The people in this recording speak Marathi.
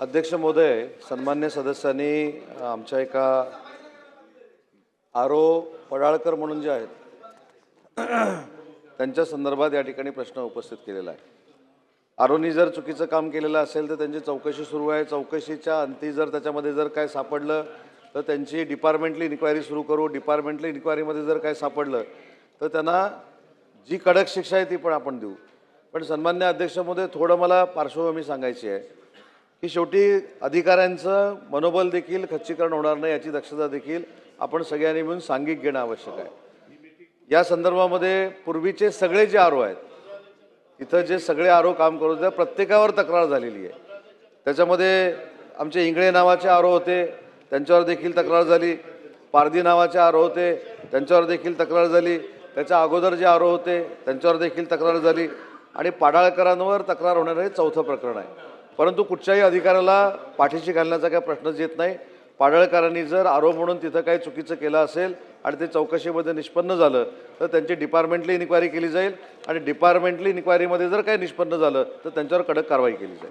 अध्यक्ष महोदय सन्मान्य सदस्यांनी आमच्या एका आरो पडाळकर म्हणून जे आहेत त्यांच्या संदर्भात या ठिकाणी प्रश्न उपस्थित केलेला आहे. आरोनी जर चुकीचं काम केलेलं असेल तर त्यांची चौकशी सुरू आहे. चौकशीच्या अंती जर त्याच्यामध्ये जर काय सापडलं तर त्यांची डिपार्टमेंटली इन्क्वायरी सुरू करू. डिपार्टमेंटली इन्क्वायरीमध्ये जर काय सापडलं तर त्यांना जी कडक शिक्षा आहे ती पण आपण देऊ. पण सन्मान्य अध्यक्षामध्ये थोडं मला पार्श्वभूमी सांगायची आहे. की शेवटी अधिकाऱ्यांचं मनोबल देखील खच्चीकरण होणार नाही याची दक्षता देखील आपण सगळ्यांनी मिळून सांघिक घेणं आवश्यक आहे. या संदर्भामध्ये पूर्वीचे सगळे जे आरो आहेत इथं जे सगळे आरो काम करत होते प्रत्येकावर तक्रार झालेली आहे. त्याच्यामध्ये आमचे इंगळे नावाचे आरो होते त्यांच्यावर देखील तक्रार झाली. पारधी नावाचे आरो होते त्यांच्यावर देखील तक्रार झाली. त्याच्या अगोदर जे आरो होते त्यांच्यावर देखील तक्रार झाली. आणि पाडाळकरांवर तक्रार होणारं हे चौथं प्रकरण आहे. परंतु कुठच्याही अधिकाऱ्याला पाठीशी घालण्याचा काही प्रश्नच येत नाही. पाडळकरांनी जर आरोप म्हणून तिथं काही चुकीचं केलं असेल आणि ते चौकशीमध्ये निष्पन्न झालं तर त्यांची डिपार्टमेंटली इन्क्वायरी केली जाईल आणि डिपार्टमेंटली इन्क्वायरीमध्ये जर काही निष्पन्न झालं तर त्यांच्यावर कडक कारवाई केली जाईल.